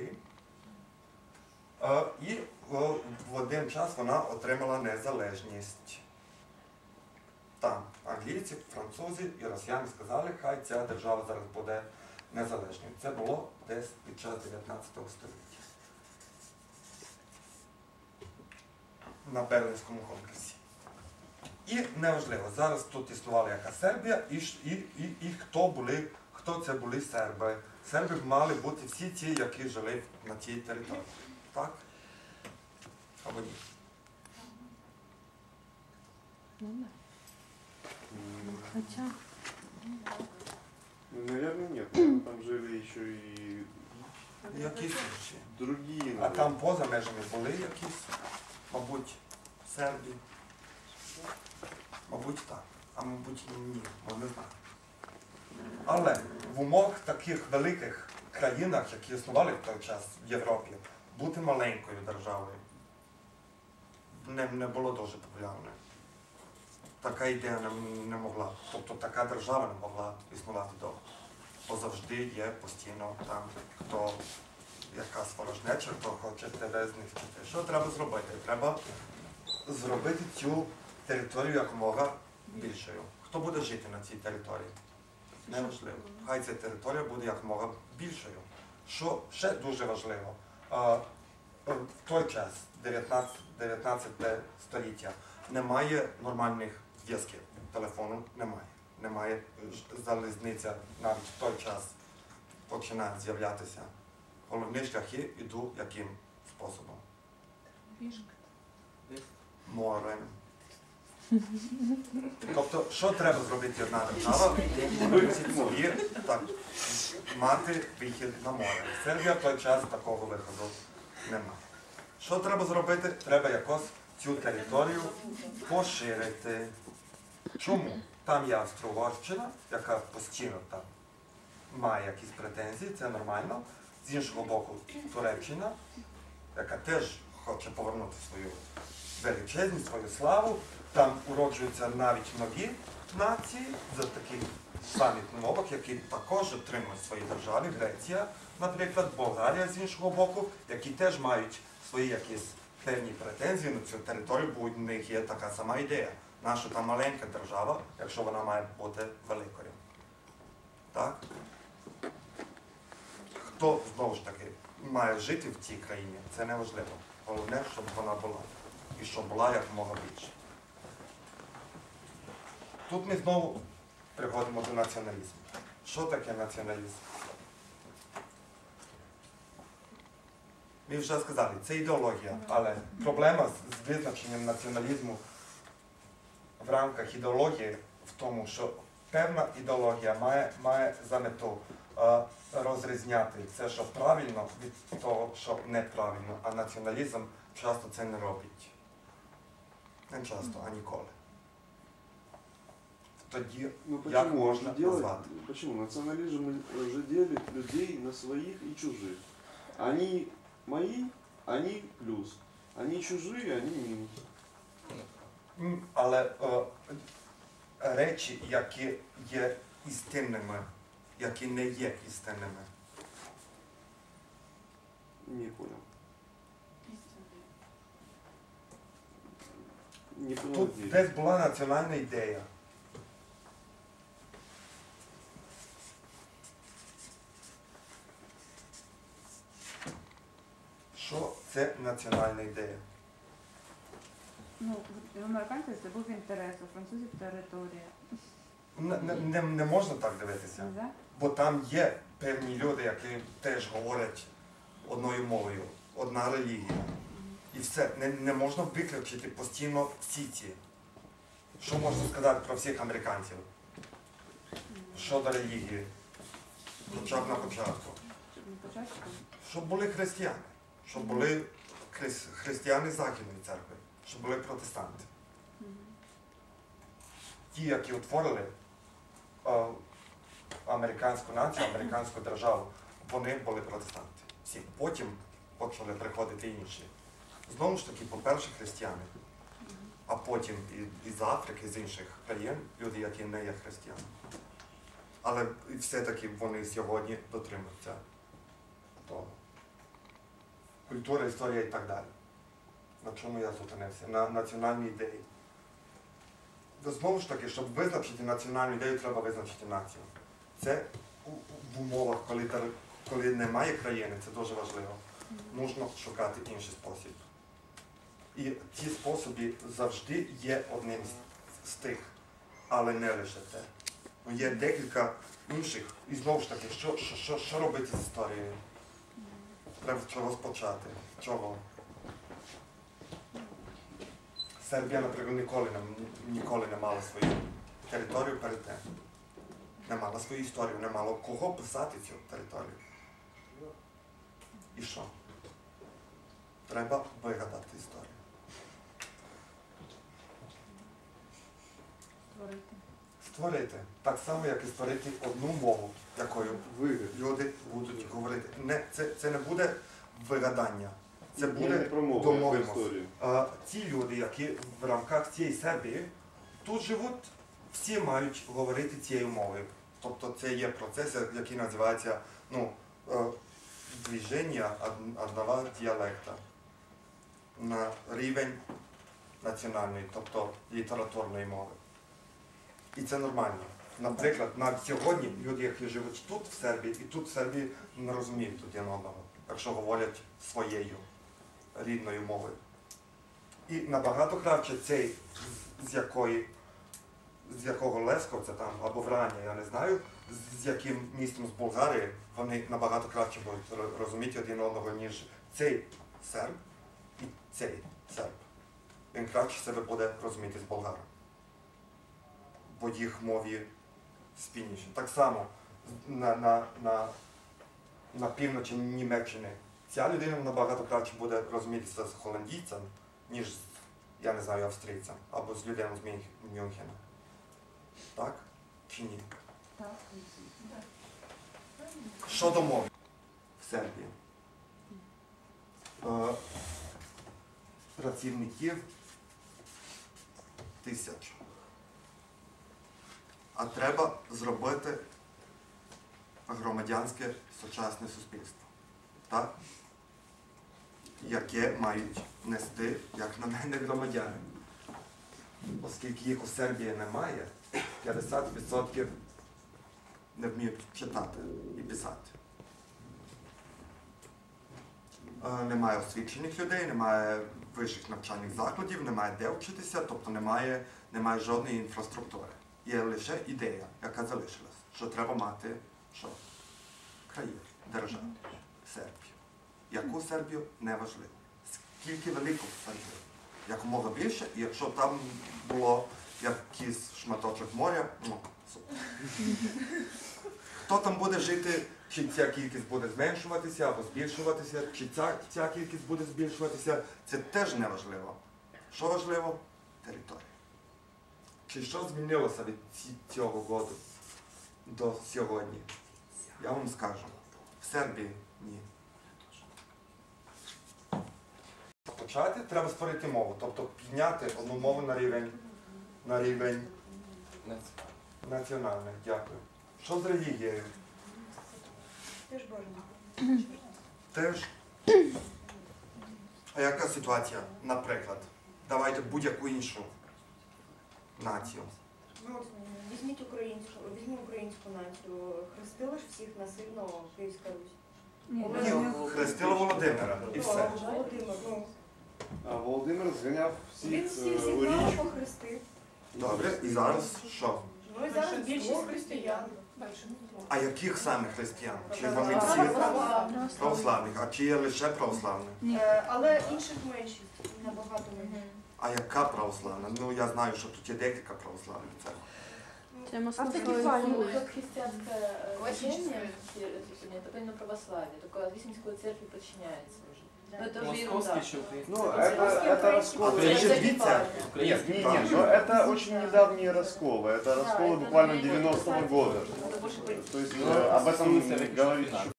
Австрії. Е, І е, в один час вона отримала незалежність. Там англійці, французи і росіяни сказали, хай ця держава зараз буде незалежною. Це було десь під час 19 століття. На Берлінському конгресі. І неважливо, зараз тут існувала яка Сербія, і, і, і, і хто були, хто це були серби. Серби мали бути всі ті, які жили на тій території. Так? Або ні? Да. Ну, наверное, нет. Там жили еще и Якісь інші. другие. А там поза межами були якісь, мабуть, сербі. Мабуть, так. А мабуть, ні, бо не знаю. Але в умовах таких великих країнах, які існували в той час в Європі, бути маленькою державою не, не було дуже популярною. Така ідея не, не могла. Тобто така держава не могла існувати довго. Бо завжди є постійно там, хто якась ворожнеча, хто хоче тебе знищити. Що треба зробити? Треба зробити цю територію якомога більшою. Хто буде жити на цій території? Неважливо. Хай ця територія буде якомога більшою. Що ще дуже важливо, в той час, 19, 19 століття, немає нормальних зв'язків. Телефону немає. Немає залізниця навіть в той час починає з'являтися. Головні шляхи йдуть яким способом? Морем. Тобто, що треба зробити одна держава? Вивчити собі, так, мати вихід на море. Сербія в той час такого виходу немає. Що треба зробити? Треба якось цю територію поширити. Чому? Там є Австро-Угорщина, яка постійно там має якісь претензії, це нормально. З іншого боку, Туреччина, яка теж хоче повернути свою величезність, свою славу. Там уроджуються навіть нові нації за таких самих умовах, які також отримують свої держави, Греція, наприклад, Болгарія з іншого боку, які теж мають свої якісь певні претензії на цю територію, бо в них є така сама ідея. Наша там маленька держава, якщо вона має бути великою. Так? Хто знову ж таки має жити в цій країні, це не важливо. Головне, щоб вона була. І щоб була якомога більше. Тут ми знову приходимо до націоналізму. Що таке націоналізм? Ми вже сказали, це ідеологія, але проблема з- визначенням націоналізму в рамках ідеології в тому, що певна ідеологія має, має за мету е, розрізняти це, що правильно, від того, що неправильно, а націоналізм часто це не робить. Не часто, а ніколи. Тоді Ну Як делает- назвать? Почему? Национализм же делит людей на своих и чужих. Они мои, они плюс. Они чужие, они минус. М, Але е, речі, які є істинними, які не є істинними. Не понял. Не понял. Тут десь була національна ідея. Що це національна ідея? Ну, у американців це був інтерес, у французів територія. Не, не, не, можна так дивитися. Да? Бо там є певні люди, які теж говорять одною мовою, одна релігія. І все, не, не можна виключити постійно всі ці. Що можна сказати про всіх американців щодо релігії? Хоча б на початку. Щоб на початку. Щоб були християни, щоб були хрис- християни Західної церкви, щоб були протестанти. Ті, які утворили е, американську націю, американську державу, вони були протестанти. Всі. Потім почали приходити інші. Знову ж таки, по-перше, християни, а потім і- із Африки, з інших країн, люди, які не є християнами. Але все-таки вони сьогодні дотримуються того. Культура, історія і так далі. На чому я зупинився? На національній ідеї. Знову ж таки, щоб визначити національну ідею, треба визначити націю. Це в умовах, коли, коли немає країни, це дуже важливо. Нужно шукати інший спосіб. І ці способи завжди є одним з, тих, але не лише те. Є декілька інших. І знову ж таки, що, що, що, що робити з історією? Треба чого чогось Чого? Сербія, наприклад, ніколи не, ніколи не мала свою територію перед тим. Не мала свою історію, не мала кого писати цю територію. І що? Треба вигадати історію. Створити. Створити. Так само, як і створити одну мову, якою люди будуть говорити. Не, це, це не буде вигадання. Це буде історію. Ті люди, які в рамках цієї Сербії тут живуть, всі мають говорити цією мовою. Тобто це є процес, який називається ну, е, движення одного діалекта на рівень національної, тобто літературної мови. І це нормально. Наприклад, навіть сьогодні люди, які живуть тут, в Сербії, і тут в Сербії не розуміють один одного, якщо говорять своєю рідною мовою. І набагато краще цей, з- якої, з якого Лесковця там, або Врання, я не знаю, з яким містом з Болгарії, вони набагато краще будуть розуміти один одного, ніж цей серб і цей серб. Він краще себе буде розуміти з болгаром. Бо їх мові спільніші. Так само на, на, на, на півночі Німеччини ця людина набагато краще буде розумітися з холандійцем, ніж з, я не знаю, австрійцем або з людиною з Мюнх- Мюнхена. Так? Чи ні? Так. Щодо мови в Сербії. Е, працівників тисяч. А треба зробити громадянське сучасне суспільство. Так? Яке мають нести, як на мене, громадяни. Оскільки їх у Сербії немає, 50% не вміють читати і писати. Е, Немає освічених людей, немає вищих навчальних закладів, немає де вчитися, тобто немає, немає жодної інфраструктури. Є лише ідея, яка залишилась, що треба мати що? країну, державу, Сербію. Яку Сербію неважливо. Скільки велику Сербію, якомога більше, і якщо там було якийсь шматочок моря, ну, супер. Хто там буде жити, чи ця кількість буде зменшуватися або збільшуватися, чи ця, ця кількість буде збільшуватися, це теж не важливо. Що важливо? Територія. Чи що змінилося від цього року до сьогодні? Я вам скажу. В Сербії ні. Почати треба створити мову, тобто підняти одну мову на рівень, на рівень національний. Дякую. Що з релігією? Теж бажано. Теж. А яка ситуація? Наприклад, давайте будь-яку іншу націю. Ну, візьміть українську, візьміть українську націю. Хрестили ж всіх насильно Київська Русь. Ні, Ні, ну, Хрестила Володимира і Ну, все. Володимир, ну, А Володимир зганяв він всіх е, всіх у право річку. похрестив. Добре, і зараз що? Ну і зараз більшість християн. А яких саме християн? Чи вони всі Православних. православних? А чи є лише православних? Ні. Е, Але інших меншість, набагато менше. А яка православна? Ну я знаю, що тут є декілька православних церкв. Це московська Автокефальная. как христианское э, движение, это именно православие, только зависимость какой церкви подчиняется уже. Но это уже ерунда. Московский еще украинский. Ну, это, это А расколы. то є ще дві Це церкви. Нет, не, не, но это очень недавние расколы. Это расколы буквально 90-го года. Это больше То есть Ну, э, об этом смысл говорить финансов.